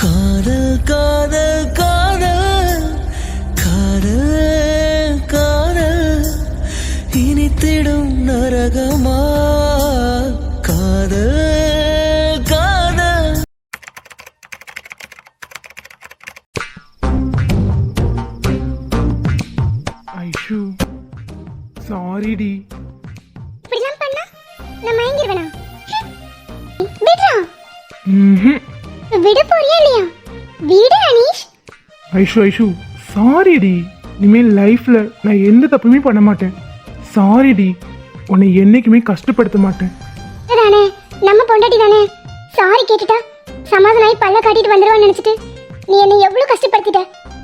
காதல் காதல் காதல். காதல் காதல். இனித்திடும் நரகமா? ஐஷு ஐஷு சாரிடி. இனிமேல் லைஃப்ல நான் எந்த தப்புமே பண்ண மாட்டேன். சாரிடி உன்னை என்னைக்குமே கஷ்டப்படுத்த மாட்டேன். தானே நம்ம பொண்டாட்டி தானே? சாரி கேட்டுட்டா சமாதானம் ஆகி பல்ல காட்டிட்டு வந்துருவான்னு நினைச்சிட்டு நீ என்னை எவ்வளவு கஷ்டப்படுத்திட்ட?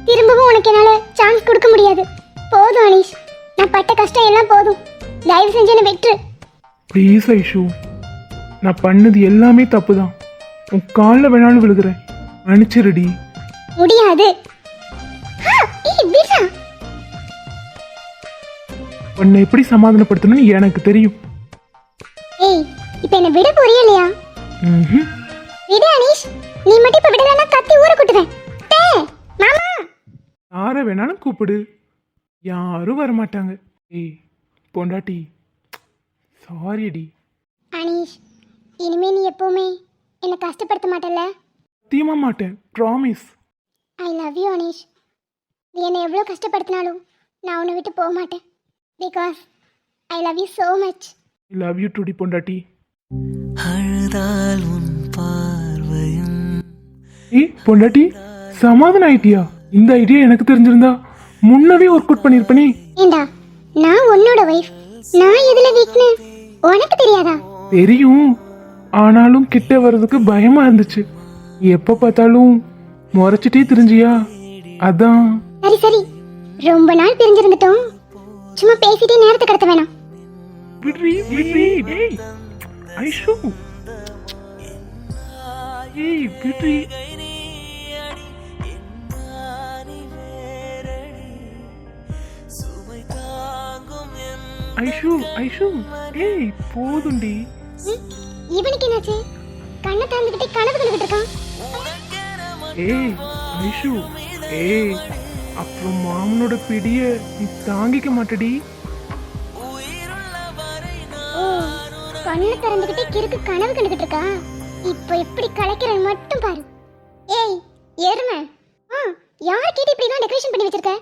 திரும்பவும் உனக்கு என்னால சான்ஸ் கொடுக்க முடியாது. போதும் அனீஷ். நான் பட்ட கஷ்டம் எல்லாம் போதும். தயவு செஞ்சு என்னை விட்டுரு. ப்ளீஸ் ஐஷு. நான் பண்ணது எல்லாமே தப்பு தான் உன் காலில் வேணாலும் விழுகிறேன். மன்னிச்சிருடி முடியாது. உன்னை எப்படி சமாதானப்படுத்தணும்னு எனக்கு தெரியும். ஏய் இப்ப என்ன விட போறியா இல்லையா ம்ஹும். விடு அனீஷ். நீ மட்டும் இப்ப விடலன்னா கத்தி ஊற குட்டுவேன். டே மாமா. யாரை வேணாலும் கூப்பிடு. யாரும் வரமாட்டாங்க. ஏய் பொண்டாட்டி. சாரிடி. அனீஷ் இனிமே நீ எப்பவுமே என்னை கஷ்டப்படுத்த மாட்டல்ல? சத்தியமா மாட்டேன் promise I love you Aneesh. நீ என்னை எவ்வளோ கஷ்டப்படுத்தினாலும் நான் உன்னை விட்டு போக மாட்டேன். Because I love you so much love you டுடி பொண்டாட்டி. அழுதால் உன் பார்வையும் ஏய் பொண்டாட்டி சமாதானம் ஆயிட்டியா? இந்த ஐடியா எனக்கு தெரிஞ்சிருந்தா முன்னவே ஒர்க் அவுட் பண்ணிருப்பனே ஏண்டா நான் உன்னோட ஒய்ஃப் நான் எதுல வீக்னு உனக்கு தெரியாதா? தெரியும். ஆனாலும் கிட்ட வர்றதுக்கு பயமா இருந்துச்சு. எப்ப பார்த்தாலும் முறைச்சிட்டே தெரிஞ்சியா? அதான். சரி சரி. ரொம்ப நாள் பிரிஞ்சிருந்துட்டோம். சும்மா பேசிட்டே நேரத்தை கடத்த வேணாம். விட்ரி விட்ரி ஏய் ஐஷு. ஏய் விட்ரி ஐஷு ஐஷு. ஏய் போதுண்டி. இவனுக்கு என்னாச்சு? கண்ணை திறந்துக்கிட்டே கனவு கண்டுகிட்டு இருக்கான். ஏய் ஐஷு. ஏய். அப்புறம் மாமனோட பிடிய நீ தாங்கிக்க மாட்டடி. கண்ணை திறந்துக்கிட்டே கிறுக்கு கனவு கண்டுகிட்டு இருக்கா? இப்போ எப்படி கலைக்கிறேன் மட்டும் பாரு. ஏய் எருமை. ஆ யார் கேட்டு இப்படிலாம் டெக்கரேஷன் பண்ணி வச்சிருக்க?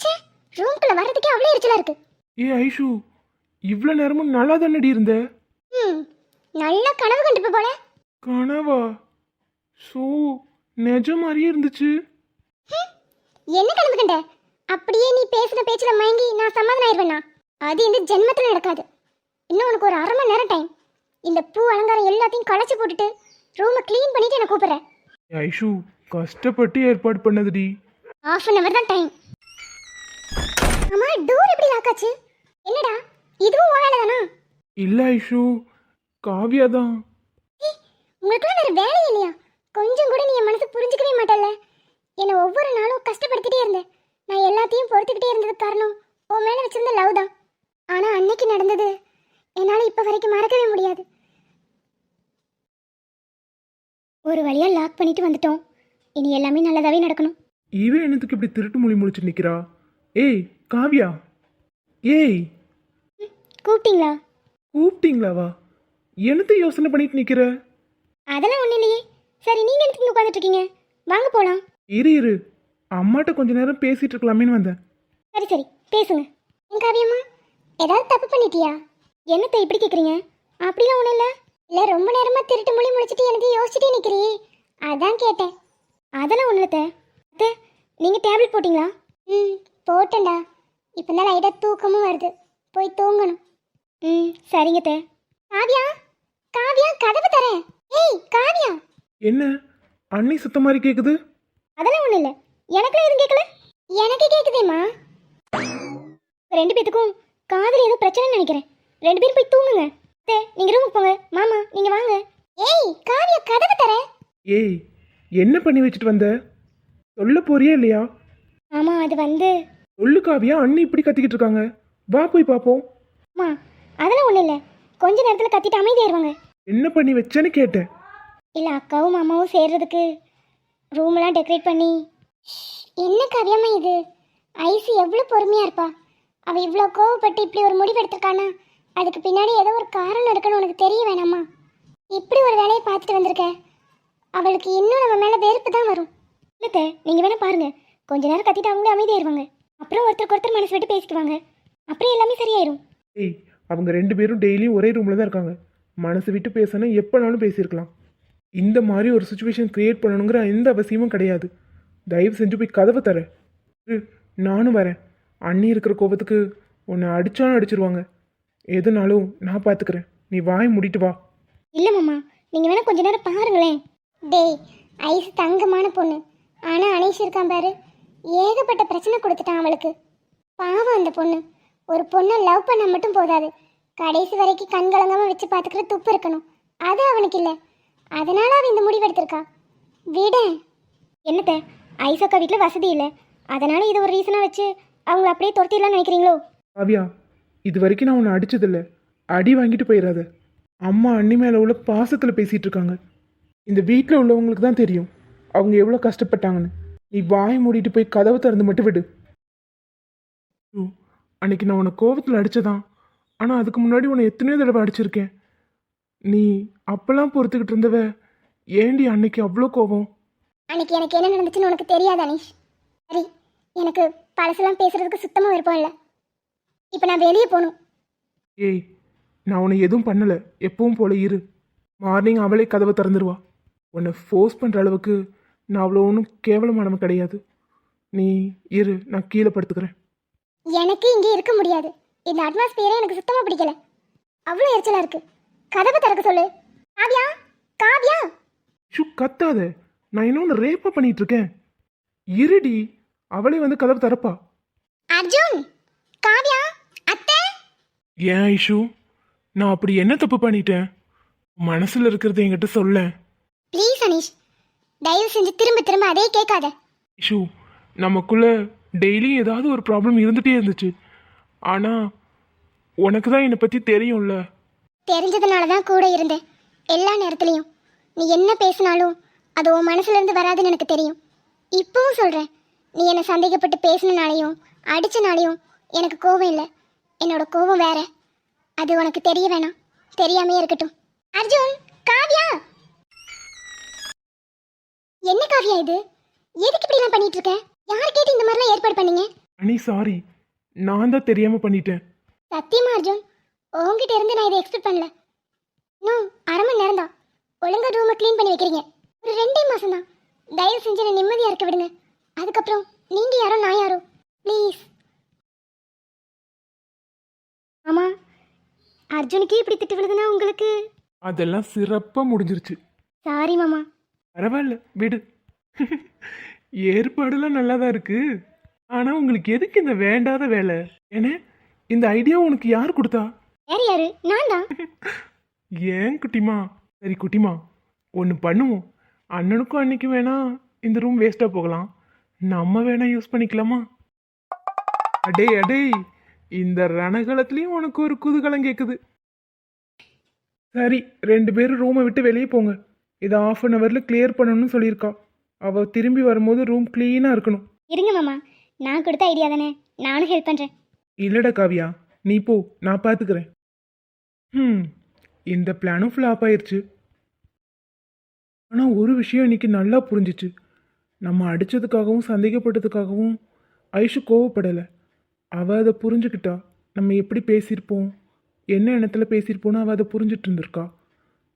ச்சே ரூம்குள்ள வர்றதுக்கே அவ்வளோ எரிச்சலா இருக்கு. ஏய் ஐஷு இவ்வளோ நேரமும் நல்லா தானடி இருந்த? ம் நல்ல கனவு கண்டுப்ப போல. கனவா? ஸோ நிஜம் மாதிரியே இருந்துச்சு. என்ன கனவு கண்ட? அப்படியே நீ பேசுன பேச்சுல மயங்கி நான் சமாதானம் ஆயிடுவேனா அது இந்த ஜென்மத்துல நடக்காது. இன்னும் உனக்கு ஒரு அரை மணி நேரம் டைம் இந்த பூ அலங்காரம் எல்லாத்தையும் களைச்சு போட்டுட்டு ரூமை க்ளீன் பண்ணிட்டு என்ன கூப்பிடுறேன் ஐஷு கஷ்டப்பட்டு ஏற்பாடு பண்ணதுடி. Half அன் அவர் தான் டைம் அம்மா டோர் எப்படி லாக் ஆச்சு? என்னடா? இதுவும் ஓடால தானா? இல்லை ஐஷு காவியா தான். உங்களுக்குலாம் வேற வேலை இல்லையா? கொஞ்சம் கூட நீ என் மனசு புரிஞ்சுக்கவே மாட்டல்ல. என்னை ஒவ்வொரு நாளும் கஷ்டப்படுத்திட்டே இருந்தேன். நான் எல்லாத்தையும் பொறுத்துக்கிட்டே இருந்ததுக்கு காரணம் உன் மேலே வச்சிருந்த லவ் தான். ஆனால் அன்னைக்கு நடந்தது என்னால் இப்போ வரைக்கும் மறக்கவே முடியாது. ஒரு வழியாக லாக் பண்ணிட்டு வந்துட்டோம். இனி எல்லாமே நல்லதாகவே நடக்கணும். இவன் என்னத்துக்கு இப்படி திருட்டு மொழி முடிச்சு நிற்கிறா ஏய் காவியா. ஏய். கூப்பிட்டீங்களா? கூப்பிட்டீங்களாவா? என்னத்தை யோசனை பண்ணிட்டு நிற்கிற அதெல்லாம் ஒன்றும் இல்லையே. சரி நீங்கள் எதுக்கு உட்காந்துட்டு இருக்கீங்க? வாங்க போகலாம் இரு இரு. அம்மாட்ட கொஞ்ச நேரம் பேசிட்டு இருக்கலாமேன்னு வந்தேன். சரி சரி. பேசுங்க. என் காவியம்மா? ஏதாவது தப்பு பண்ணிட்டியா? என்னத்தை இப்படி கேட்குறீங்க அப்படிலாம் ஒன்றும் இல்லை. இல்லை ரொம்ப நேரமாக திருட்டு மொழி முடிச்சிட்டு எனக்கு யோசிச்சுட்டே நிற்கிறியே அதான் கேட்டேன். அதெல்லாம் ஒன்றும் இல்லை அத்தை நீங்கள் டேப்லெட் போட்டிங்களா? ம் போட்டேன்டா. இப்போ தான் லைட்டாக தூக்கமும் வருது. போய் தூங்கணும். ம் சரிங்க தே. காவியா? காவியா கதவு தரேன். ஏய் காவியா? என்ன? அண்ணி சுத்த மாதிரி கேட்குது அதெல்லாம் ஒன்றும் இல்லை. எனக்குலாம் எதுவும் கேட்கல எனக்கு கேட்குதேம்மா ரெண்டு பேத்துக்கும் காதில் ஏதோ பிரச்சனைன்னு நினைக்கிறேன். ரெண்டு பேரும் போய் தூங்குங்க. அத்தை நீங்கள் ரூமுக்கு போங்க. மாமா நீங்கள் வாங்க. ஏய் காவியா கதவு தர. ஏய் என்ன பண்ணி வச்சுட்டு வந்த? சொல்ல போறியா இல்லையா? ஆமாம் அது வந்து. சொல்லு காவியா அண்ணி இப்படி கத்திக்கிட்டு இருக்காங்க. வா போய் பார்ப்போம் அம்மா அதெல்லாம் ஒன்றும் இல்லை. கொஞ்ச நேரத்தில் கத்திட்டு அமைதியாயிருவாங்க. என்ன பண்ணி வச்சேன்னு கேட்டேன். இல்லை அக்காவும் மாமாவும் சேர்றதுக்கு ரூமெல்லாம் டெக்கரேட் பண்ணி. என்ன கவியம்மா இது? ஐசி எவ்வளோ பொறுமையாக இருப்பா. அவள் இவ்வளோ கோவப்பட்டு இப்படி ஒரு முடிவு எடுத்திருக்கானா? அதுக்கு பின்னாடி ஏதோ ஒரு காரணம் இருக்குன்னு உனக்கு தெரிய வேணாமா? இப்படி ஒரு வேலையை பார்த்துட்டு வந்திருக்க. அவளுக்கு இன்னும் நம்ம மேலே வெறுப்பு தான் வரும். இல்லத்த நீங்கள் வேணால் பாருங்கள் கொஞ்ச நேரம் கத்திட்டு அவங்களே அமைதியாயிருவாங்க அப்புறம் ஒருத்தருக்கு ஒருத்தர் மனசு விட்டு பேசிக்குவாங்க. அப்புறம் எல்லாமே சரியாயிரும். ஏய் அவங்க ரெண்டு பேரும் டெய்லியும் ஒரே ரூமில் தான் இருக்காங்க. மனசு விட்டு பேசணும் எப்போனாலும் பேசியிருக்கலாம். இந்த மாதிரி ஒரு சுச்சுவேஷன் க்ரியேட் பண்ணணுங்கிற எந்த அவசியமும் கிடையாது. தயவு செஞ்சு போய் கதவை தர. நானும் வரேன். அண்ணி இருக்கிற கோபத்துக்கு உன்னை அடிச்சாலும் அடிச்சிருவாங்க. எதுனாலும் நான் பார்த்துக்கிறேன் நீ வாய் முடிட்டு வா. இல்லை மாமா நீங்கள் வேணா கொஞ்ச நேரம் பாருங்களேன். டேய் ஐஸ் தங்கமான பொண்ணு. ஆனால் அனீஷ் இருக்கான் பாரு. ஏகப்பட்ட பிரச்சனை கொடுத்துட்டான் அவளுக்கு. பாவம் அந்த பொண்ணு. ஒரு பொண்ணை லவ் பண்ண மட்டும் போதாது. கடைசி வரைக்கும் கண் கலங்காம வச்சு பார்த்துக்கிற துப்பு இருக்கணும். அது அவனுக்கு இல்லை. அதனால அவன் இந்த முடிவு எடுத்திருக்கா. விட. என்னத்த? ஐசக்கா வீட்டில் வசதி இல்லை. அதனால இது ஒரு ரீசனாக வச்சு அவங்கள அப்படியே துரத்திடலாம்னு நினைக்கிறீங்களோ? காவியா இது வரைக்கும் நான் உன்னை அடிச்சதில்ல. அடி வாங்கிட்டு போயிடாத அம்மா அண்ணி மேலே உள்ள பாசத்தில் பேசிகிட்டு இருக்காங்க. இந்த வீட்டில் உள்ளவங்களுக்கு தான் தெரியும் அவங்க எவ்வளோ கஷ்டப்பட்டாங்கன்னு. நீ வாய் மூடிட்டு போய் கதவை திறந்து மட்டும் விடு. அன்னைக்கு நான் உன்னை கோவத்தில் அடித்ததான் ஆனால் அதுக்கு முன்னாடி உன்னை எத்தனையோ தடவை அடிச்சிருக்கேன். நீ அப்பெல்லாம் பொறுத்துக்கிட்டு இருந்தவ ஏண்டி அன்னைக்கு அவ்வளோ கோவம்? அன்னைக்கு எனக்கு என்ன நடந்துச்சுன்னு உனக்கு தெரியாது அனீஷ்? சரி எனக்கு பழசெல்லாம் பேசுறதுக்கு சுத்தமாக விருப்பம் இல்லை. இப்போ நான் வெளியே போகணும் ஏய் நான் உன்னை எதுவும் பண்ணலை. எப்பவும் போல இரு. மார்னிங் அவளே கதவை திறந்துருவா. உன்னை ஃபோர்ஸ் பண்ணுற அளவுக்கு நான் அவ்வளோ ஒன்றும் கேவலமானவன் கிடையாது. நீ இரு நான் கீழே படுத்துக்கிறேன். எனக்கு இங்கே இருக்க முடியாது. இந்த அட்மாஸ்பியரே எனக்கு சுத்தமாக பிடிக்கல. அவ்வளோ எரிச்சலாக இருக்கு. கதவை திறக்க சொல்லு. காவ்யா? காவ்யா? ஷூ கத்தாத. நான் இன்னொன்று ரேப்பா பண்ணிட்டு இருக்கேன் இருடி அவளே வந்து கதவை திறப்பா. அர்ஜுன் காவ்யா அத்தை? ஏன் ஐஷு? நான் அப்படி என்ன தப்பு பண்ணிட்டேன்? மனசில் இருக்கிறத என்கிட்ட சொல்ல. ப்ளீஸ் அனீஷ். தயவு செஞ்சு திரும்ப திரும்ப அதே கேட்காத. ஐஷு நமக்குள்ள டெய்லியும் ஏதாவது ஒரு ப்ராப்ளம் இருந்துகிட்டே இருந்துச்சு. ஆனால் உனக்கு தான் என்னை பற்றி தெரியும்ல. தெரிஞ்சதுனால தான் கூட இருந்தேன். எல்லா நேரத்துலையும். நீ என்ன பேசினாலும் அது உன் மனசுல இருந்து வராதுன்னு எனக்கு தெரியும். இப்பவும் சொல்கிறேன் நீ என்னை சந்தேகப்பட்டு பேசினாலையும் அடிச்சனாலையும் எனக்கு கோவம் இல்லை. என்னோட கோவம் வேற. அது உனக்கு தெரிய வேணாம். தெரியாமே இருக்கட்டும். அர்ஜுன் காவ்யா! என்ன காவ்யா இது? எதுக்கு இப்படிலாம் பண்ணிட்டு இருக்க? யார் கேட்டு இந்த மாதிரிலாம் ஏற்பாடு பண்ணீங்க? அனி சாரி நான் தான் தெரியாமல் பண்ணிட்டேன். சத்தியமா அர்ஜுன்? உங்ககிட்ட இருந்து நான் இதை எக்ஸ்பெக்ட் பண்ணல. இன்னும் அரை மணி நேரம் தான் ஒழுங்கா ரூமை க்ளீன் பண்ணி வைக்கிறீங்க. ஒரு ரெண்டே மாசம் தான் தயவு செஞ்சு என்னை நிம்மதியா இருக்க விடுங்க. அதுக்கப்புறம் நீங்க யாரோ நான் யாரோ? ப்ளீஸ் ஆமா அர்ஜுனுக்கு இப்படி திட்டு விழுதுன்னா உங்களுக்கு? அதெல்லாம் சிறப்பாக முடிஞ்சிருச்சு. சாரி மாமா. பரவாயில்ல விடு. ஏற்பாடுலாம் நல்லா தான் இருக்கு. ஆனால் உங்களுக்கு எதுக்கு இந்த வேண்டாத வேலை? ஏன்னா இந்த ஐடியா உனக்கு யார் கொடுத்தா? வேற யாரு? நான் தான். ஏன் குட்டிமா? சரி குட்டிமா. ஒன்று பண்ணுவோம். அண்ணனுக்கும் அன்னைக்கு வேணா இந்த ரூம் வேஸ்ட்டாக போகலாம். நம்ம வேணா யூஸ் பண்ணிக்கலாமா? அடே அடே. இந்த ரணகலத்துலேயும் உனக்கு ஒரு குதூகலம் கேட்குது சரி ரெண்டு பேரும் ரூமை விட்டு வெளியே போங்க. இதை ஆஃப் அன் ஹவரில் கிளியர் பண்ணணும்னு சொல்லியிருக்கா அவள் திரும்பி வரும்போது ரூம் க்ளீனாக இருக்கணும். இருங்க மாமா. நான் கொடுத்த ஐடியா தானே. நானும் ஹெல்ப் பண்றேன். இல்லடா காவியா. நீ போ நான் பார்த்துக்கிறேன் ம் இந்த பிளானும் ஃப்ளாப் ஆயிடுச்சு ஆனால் ஒரு விஷயம் இன்னைக்கு நல்லா புரிஞ்சிச்சு. நம்ம அடித்ததுக்காகவும் சந்தேகப்பட்டதுக்காகவும் ஐஷு கோவப்படலை. அவள் அதை புரிஞ்சுக்கிட்டா நம்ம எப்படி பேசியிருப்போம்? என்ன இடத்துல பேசியிருப்போன்னு அவள் அதை புரிஞ்சிட்டு இருந்திருக்கா?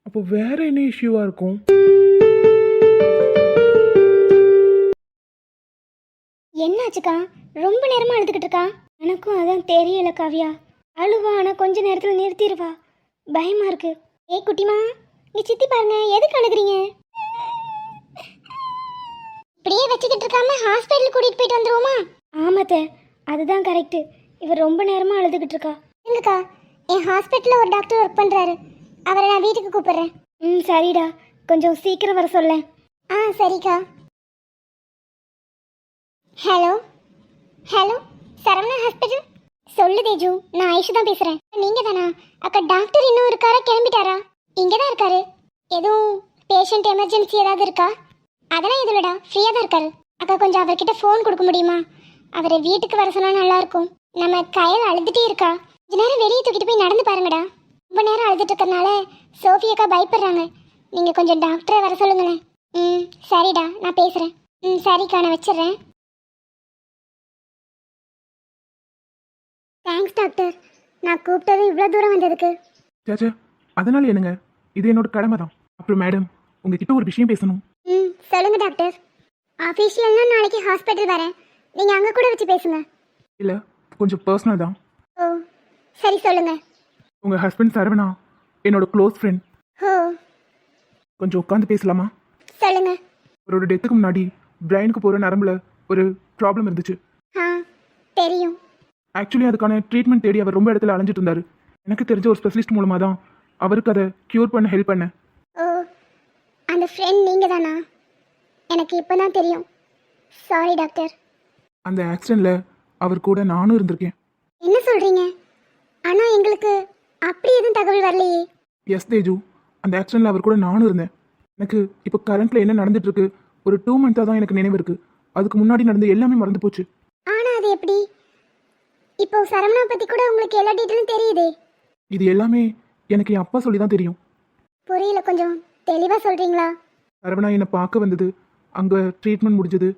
அப்போ வேற என்ன இஷ்யூவாக இருக்கும்? என்னாச்சுக்கா? ரொம்ப நேரமாக அழுதுகிட்டு இருக்கா? எனக்கும் அதான் தெரியல காவியா. அழுவா ஆனால் கொஞ்ச நேரத்தில் நிறுத்திடுவா பயமா இருக்கு. ஏய் குட்டிமா நீ சித்தி பாருங்க எதுக்கு அழுகுறீங்க? இப்படியே வச்சுக்கிட்டு இருக்காம ஹாஸ்பிட்டல் கூட்டிட்டு போயிட்டு வந்துருவோமா? ஆமாத்த அதுதான் கரெக்ட் இவர் ரொம்ப நேரமா அழுதுகிட்டு இருக்கா. இல்லக்கா என் ஹாஸ்பிட்டல்ல ஒரு டாக்டர் ஒர்க் பண்றாரு. அவரை நான் வீட்டுக்கு கூப்பிடுறேன். ம் சரிடா. கொஞ்சம் சீக்கிரம் வர சொல்லேன். ஆ சரிக்கா. ஹலோ? ஹலோ? சரவணா ஹாஸ்பிட்டல் சொல்லு தேஜு நான் ஐஷு தான் பேசுறேன். நீங்க தானா? அக்கா டாக்டர் இன்னும் இருக்காரா? கிளம்பிட்டாரா? இங்க தான் இருக்காரு. எதுவும் பேஷண்ட் எமர்ஜென்சி ஏதாவது இருக்கா? அதெல்லாம் எதுவும் இல்லடா ஃப்ரீயாக தான் இருக்காரு. அக்கா கொஞ்சம் அவர்கிட்ட ஃபோன் கொடுக்க முடியுமா? அவரை வீட்டுக்கு வர சொன்னா நல்லா இருக்கும். நம்ம கையில் அழுதுட்டே இருக்கா? கொஞ்ச நேரம் வெளியே தூக்கிட்டு போய் நடந்து பாருங்கடா. ரொம்ப நேரம் அழுதுட்டு இருக்கறனால சோஃபி அக்கா பயப்படுறாங்க. நீங்கள் கொஞ்சம் டாக்டரை வர சொல்லுங்களேன். ம் சரிடா நான் பேசுகிறேன் ம் சரிக்கா நான் வச்சிடுறேன். தேங்க்ஸ் டாக்டர் நான் கூப்பிட்டது இவ்வளோ தூரம் வந்ததுக்கு. சேச்சே அதனால என்னங்க? இது என்னோட கடமை தான் அப்புறம் மேடம் உங்ககிட்ட ஒரு விஷயம் பேசணும். ம் சொல்லுங்க டாக்டர் அஃபீஷியல்னா நாளைக்கு ஹாஸ்பிட்டல் வரேன். நீங்கள் அங்கே கூட வச்சு பேசுங்க. இல்லை கொஞ்சம் பர்சனல் தான். ஓ சரி சொல்லுங்க. உங்கள் ஹஸ்பண்ட் சரவணா என்னோட க்ளோஸ் ஃப்ரெண்ட் ஓ. கொஞ்சம் உட்காந்து பேசலாமா? சொல்லுங்க. அவரோட டெத்துக்கு முன்னாடி பிரெயினுக்கு போகிற நரம்புல ஒரு ப்ராப்ளம் இருந்துச்சு. ஆ தெரியும். ஆக்சுவலி அதுக்கான ட்ரீட்மெண்ட் தேடி அவர் ரொம்ப இடத்துல அலைஞ்சிட்டு இருந்தார். எனக்கு தெரிஞ்ச ஒரு ஸ்பெஷலிஸ்ட் மூலமாக தான் அவருக்கு அதை க்யூர் பண்ண ஹெல்ப் பண்ணேன் ஓ அந்த ஃப்ரெண்ட் நீங்கள் தானா எனக்கு இப்போ தான் தெரியும். சாரி டாக்டர் அந்த ஆக்சிடெண்ட்டில் அவர் கூட நானும் இருந்திருக்கேன். என்ன சொல்கிறீங்க ஆனால் எங்களுக்கு அப்படி எதுவும் தகவல் வரலையே. எஸ் தேஜு. அந்த ஆக்சிடெண்ட்டில் அவர் கூட நானும் இருந்தேன். எனக்கு இப்போ கரண்ட்டில் என்ன நடந்துட்டு இருக்கு ஒரு டூ மந்த்தாக தான் எனக்கு நினைவு இருக்குது அதுக்கு முன்னாடி நடந்த எல்லாமே மறந்து போச்சு. ஆனால் அது எப்படி? இப்போ சரவணா பற்றி கூட உங்களுக்கு எல்லா டீட்டெயிலும் தெரியுதே. இது எல்லாமே எனக்கு என் அப்பா சொல்லி தான் தெரியும். புரியல கொஞ்சம் தெளிவாக சொல்கிறீங்களா சரவணா என்னை பார்க்க வந்தது அங்கே ட்ரீட்மெண்ட் முடிஞ்சது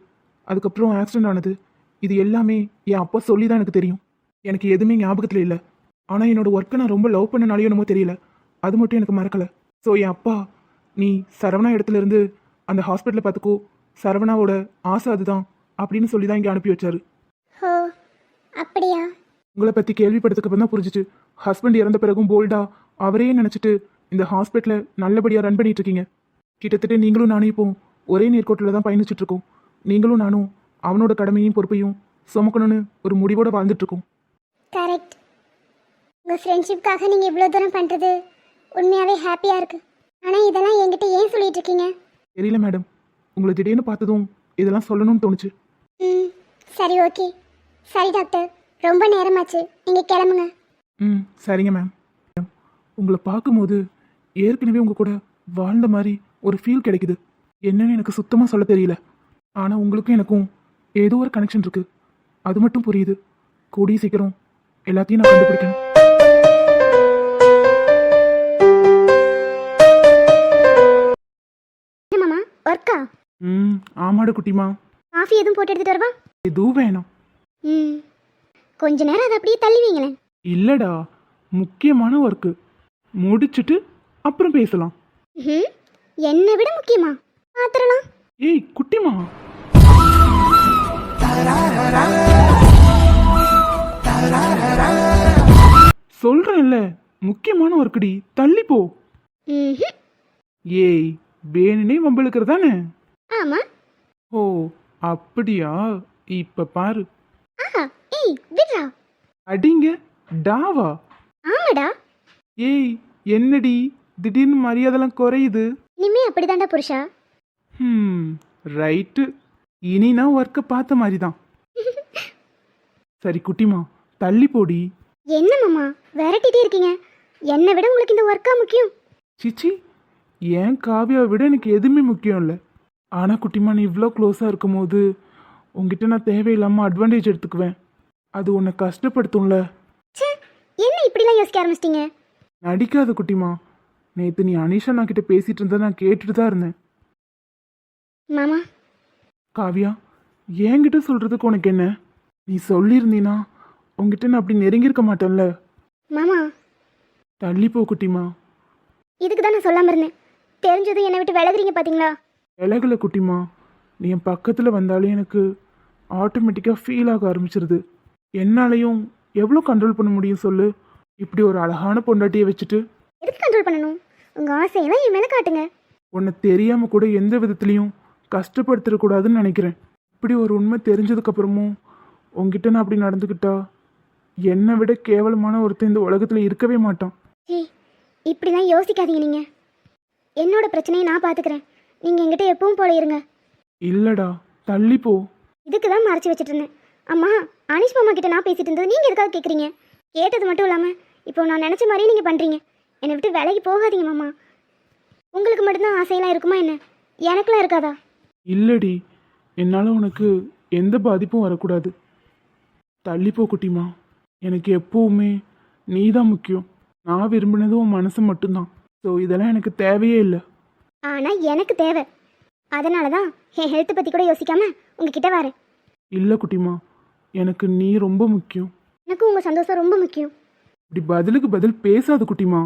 அதுக்கப்புறம் ஆக்சிடென்ட் ஆனது இது எல்லாமே என் அப்பா சொல்லி தான் எனக்கு தெரியும். எனக்கு எதுவுமே ஞாபகத்தில் இல்லை. ஆனால் என்னோட ஒர்க்கை நான் ரொம்ப லவ் பண்ணனாலையோ என்னமோ தெரியல. அது மட்டும் எனக்கு மறக்கலை. ஸோ என் அப்பா நீ சரவணா இடத்துல இருந்து அந்த ஹாஸ்பிட்டலில் பார்த்துக்கோ. சரவணாவோட ஆசை அதுதான் அப்படின்னு சொல்லி தான் இங்கே அனுப்பி வச்சாரு. அப்படியா? உங்களை பற்றி கேள்விப்பட்டதுக்கு அப்புறம் தான் புரிஞ்சிச்சு. ஹஸ்பண்ட் இறந்த பிறகும் போல்டா அவரே நினச்சிட்டு இந்த ஹாஸ்பிட்டலை நல்லபடியாக ரன் பண்ணிட்டு இருக்கீங்க. கிட்டத்தட்ட நீங்களும் நானும் இப்போ ஒரே நேர்கோட்டில் தான் பயணிச்சுட்டு இருக்கோம். நீங்களும் நானும் அவனோட கடமையும் பொறுப்பையும் சுமக்கணும்னு ஒரு முடிவோட வாழ்ந்துட்டு இருக்கோம் கரெக்ட் உங்கள் ஃப்ரெண்ட்ஷிப்காக நீங்கள் இவ்வளோ தூரம் பண்ணுறது உண்மையாகவே ஹாப்பியாக இருக்குது ஆனால் இதெல்லாம் என்கிட்ட ஏன் சொல்லிட்டு இருக்கீங்க? தெரியல மேடம் உங்களை திடீர்னு பார்த்ததும் இதெல்லாம் சொல்லணும்னு தோணுச்சு. ம் சரி ஓகே சரி டாக்டர் ரொம்ப நேரமாச்சு. நீங்கள் கிளம்புங்க. ம் சரிங்க மேம் உங்களை பார்க்கும்போது ஏற்கனவே உங்கள் கூட வாழ்ந்த மாதிரி ஒரு ஃபீல் கிடைக்குது. என்னன்னு எனக்கு சுத்தமாக சொல்ல தெரியல. ஆனால் உங்களுக்கும் எனக்கும் ஏதோ ஒரு கனெக்ஷன் இருக்கு. அது மட்டும் புரியுது. கூடிய சீக்கிரம் எல்லாத்தையும் நான் கண்டுபிடிக்கணும். ஒர்க்கா ம் ஆமாடு குட்டிமா காஃபி எதுவும் போட்டு எடுத்துகிட்டு வரவா? எதுவும் வேணாம். ம். கொஞ்ச நேரம் அதை அப்படியே தள்ளுவீங்களேன். இல்லைடா முக்கியமான ஒர்க்கு முடிச்சிட்டு அப்புறம் பேசலாம். ம் என்னை விட முக்கியமா? பார்த்துடலாம் ஏய் குட்டிமா? சொல்றேன்ல முக்கியமான ஒர்க்குடி தள்ளி போ ம் ஏய் வேணுனே வம்பிழுக்கிறது தானே? ஆமாம் ஓ அப்படியா? இப்ப பாரு. ஆஹா ஏய் விட்றா. அடிங்க டாவா. ஆமாடா. ஏய் என்னடி? திடீர்னு மரியாதைலாம் குறையுது. இனிமே அப்படிதான்டா புருஷா. ம் ரைட்டு. இனி நான் ஒர்க்கை பார்த்த மாதிரி தான் சரி குட்டிமா தள்ளி போடி. என்ன மாமா விரட்டிட்டே இருக்கீங்க? என்னை விட உங்களுக்கு இந்த ஒர்க்கா முக்கியம்? சிச்சி ஏன் காவியாவை விட எனக்கு எதுவுமே முக்கியம் இல்லை ஆனால் குட்டிமா நீ இவ்வளோ க்ளோஸாக இருக்கும்போது உங்ககிட்ட நான் தேவையில்லாமல் அட்வான்டேஜ் எடுத்துக்குவேன். அது உன்னை கஷ்டப்படுத்தும்ல. என்ன இப்படிலாம் யோசிக்க ஆரம்பிச்சிட்டீங்க? நடிக்காத குட்டிமா. நேற்று நீ அனிஷா நான் கிட்ட பேசிட்டு இருந்தா நான் கேட்டுட்டு தான் இருந்தேன். மாமா. காவியா என்கிட்ட சொல்கிறதுக்கு உனக்கு என்ன? நீ சொல்லியிருந்தீனா உங்ககிட்ட நான் அப்படி நெருங்கியிருக்க மாட்டேன்ல. மாமா. தள்ளி போ குட்டிமா. இதுக்கு தான் நான் சொல்லாமல் இருந்தேன். தெரிஞ்சதும் என்னை விட்டு விலகுறீங்க பார்த்தீங்களா விலகல குட்டிமா. நீ என் பக்கத்தில் வந்தாலே எனக்கு ஆட்டோமேட்டிக்காக ஃபீல் ஆக ஆரம்பிச்சிருது. என்னாலையும் எவ்வளோ கண்ட்ரோல் பண்ண முடியும் சொல்லு? இப்படி ஒரு அழகான பொண்டாட்டியை வச்சுட்டு. எதுக்கு கண்ட்ரோல் பண்ணணும்? உங்கள் ஆசையெல்லாம் என் மேலே காட்டுங்க. உன்னை தெரியாமல் கூட எந்த விதத்துலையும் கஷ்டப்படுத்திடக்கூடாதுன்னு நினைக்கிறேன். இப்படி ஒரு உண்மை தெரிஞ்சதுக்கப்புறமும் உங்ககிட்ட நான் அப்படி நடந்துக்கிட்டா என்னை விட கேவலமான ஒருத்தன் இந்த உலகத்தில் இருக்கவே மாட்டான். ஏய் இப்படிலாம் யோசிக்காதீங்க நீங்கள் என்னோட பிரச்சனையை நான் பார்த்துக்கிறேன் நீங்கள் என்கிட்ட எப்பவும் போல இருங்க. இல்லைடா தள்ளி போ இதுக்கு தான் மறைச்சி வச்சுட்டு இருந்தேன். அம்மா அனிஷ் மாமா கிட்ட நான் பேசிட்டு இருந்தது நீங்கள் எதுக்காக கேட்குறீங்க கேட்டது மட்டும் இல்லாமல் இப்போ நான் நினச்ச மாதிரியே நீங்கள் பண்ணுறீங்க என்னை விட்டு விலகி போகாதீங்க மாமா. உங்களுக்கு மட்டும்தான் ஆசையெல்லாம் இருக்குமா என்ன? எனக்கெல்லாம் இருக்காதா? இல்லடி. என்னால் உனக்கு எந்த பாதிப்பும் வரக்கூடாது. தள்ளி போ குட்டிமா. எனக்கு எப்பவுமே நீ தான் முக்கியம். நான் விரும்பினதும் உன் மனசு மட்டும்தான். ஸோ இதெல்லாம் எனக்கு தேவையே இல்லை. ஆனால் எனக்கு தேவை. அதனால தான் என் ஹெல்த்தை பற்றி கூட யோசிக்காம உங்ககிட்ட வரேன் இல்லை குட்டிமா எனக்கு நீ ரொம்ப முக்கியம். எனக்கும் உங்கள் சந்தோஷம் ரொம்ப முக்கியம். இப்படி பதிலுக்கு பதில் பேசாத குட்டிமா.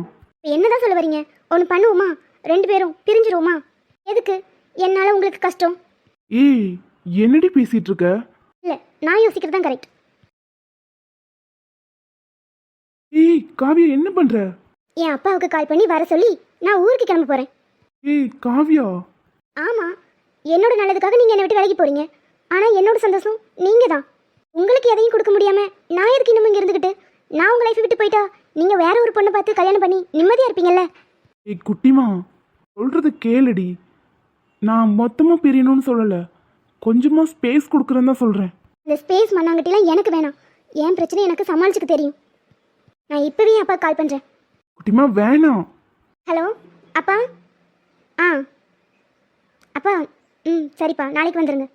என்னதான் சொல்ல வரீங்க? ஒன்று பண்ணுவோமா? ரெண்டு பேரும் பிரிஞ்சிருவோமா? எதுக்கு? என்னால் உங்களுக்கு கஷ்டம். ஏய் என்னடி பேசிட்டு இருக்க இல்லை நான் யோசிக்கிறது தான் கரெக்ட் ஏய் காவியா என்ன பண்ற? என் அப்பாவுக்கு கால் பண்ணி வர சொல்லி நான் ஊருக்கு கிளம்ப போகிறேன் ஏய் காவியா. ஆமாம் என்னோட நல்லதுக்காக நீங்கள் என்னை விட்டு விலகி போகிறீங்க ஆனால் என்னோட சந்தோஷம் நீங்கள் தான் உங்களுக்கு எதையும் கொடுக்க முடியாமல் நான் எதுக்கு இன்னும் இங்கே இருந்துக்கிட்டு நான் உங்கள் லைஃப்பை விட்டு போயிட்டா நீங்கள் வேற ஒரு பொண்ணை பார்த்து கல்யாணம் பண்ணி நிம்மதியாக இருப்பீங்கல்ல? ஏய் குட்டிமா சொல்றது கேளுடி. நான் மொத்தமா பிரியணும்னு சொல்லல. கொஞ்சமா ஸ்பேஸ் கொடுக்குறேன்னு தான் சொல்றேன். இந்த ஸ்பேஸ் மண்ணாங்கட்டிலாம் எனக்கு வேணாம். என் பிரச்சனை எனக்கு சமாளிச்சுக்க தெரியும். நான் இப்போவே அப்பா கால் பண்ணுறேன் குட்டிமா வேணாம். ஹலோ அப்பா? ஆ. அப்பா ம் சரிப்பா நாளைக்கு வந்துடுங்க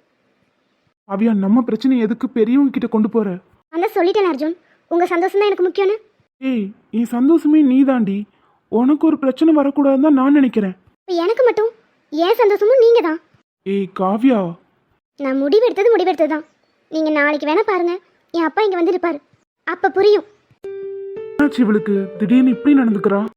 காவியா நம்ம பிரச்சனை எதுக்கு பெரியவங்க கிட்ட கொண்டு போற? அந்த சொல்லிட்டேன் அர்ஜுன். உங்கள் சந்தோஷம் தான் எனக்கு முக்கியம்னு. ஏய் என் சந்தோஷமே நீதாண்டி. உனக்கு ஒரு பிரச்சனை வரக்கூடாதுன்னு தான் நான் நினைக்கிறேன். இப்போ எனக்கு மட்டும் ஏன் சந்தோஷமும் நீங்கள் தான் ஏய் காவியா. நான் முடிவெடுத்தது முடிவெடுத்தது தான் நீங்கள் நாளைக்கு வேணா பாருங்க. என் அப்பா இங்கே வந்து இருப்பார் அப்போ புரியும். என்னாச்சு இவளுக்கு? திடீர்னு இப்படி நடந்துக்கிறா?